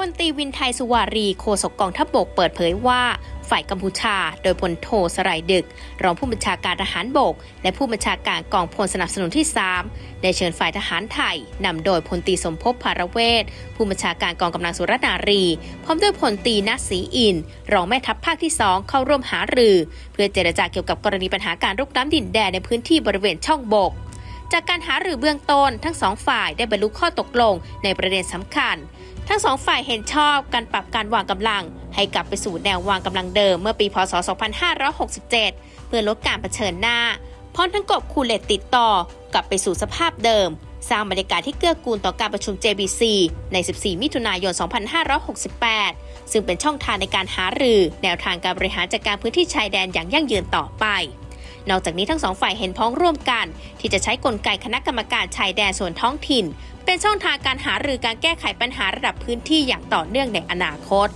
พลตีวินไทยสุวารีโฆษกกองทัพบกเปิดเผยว่า ฝ่ายกัมพูชา โดยพลโทสไรดึก รองผู้บัญชาการทหารบก และผู้บัญชาการกองพลสนับสนุนที่ 3 ได้เชิญฝ่ายทหารไทยนำโดยพลตีสมภพภารเวศผู้บัญชาการกองกำลังสุรนารี พร้อมด้วยพลตีนัทศรีอิน รองแม่ทัพภาคที่ 2 เข้าร่วมหารือ เพื่อเจรจาเกี่ยวกับกรณีปัญหาการรุกน้ำดินแดนในพื้นที่บริเวณช่องบก จากการหารือเบื้องต้นทั้งสองฝ่ายได้บรรลุข้อตกลงในประเด็นสำคัญ ทั้งสองฝ่ายเห็นชอบการปรับการวางกำลัง ให้กลับไปสู่แนววางกำลังเดิมเมื่อปี พศ 2567 เพื่อลดการเผชิญหน้าพร้อมทั้งกบคูเลตติดต่อกลับไปสู่สภาพเดิม สร้างบรรยากาศที่เกื้อกูลต่อการประชุม JBC ใน 14 มิถุนายน 2568 ซึ่งเป็นช่องทางในการหารือ แนวทางการบริหารจัดการพื้นที่ชายแดนอย่างยั่งยืนต่อไป นอกจากนี้ทั้งสองฝ่ายเห็นพ้องร่วมกัน ที่จะใช้กลไกคณะกรรมการชายแดนส่วนท้องถิ่น เป็นช่องทางการหารือการแก้ไขปัญหาระดับพื้นที่อย่างต่อเนื่องในอนาคต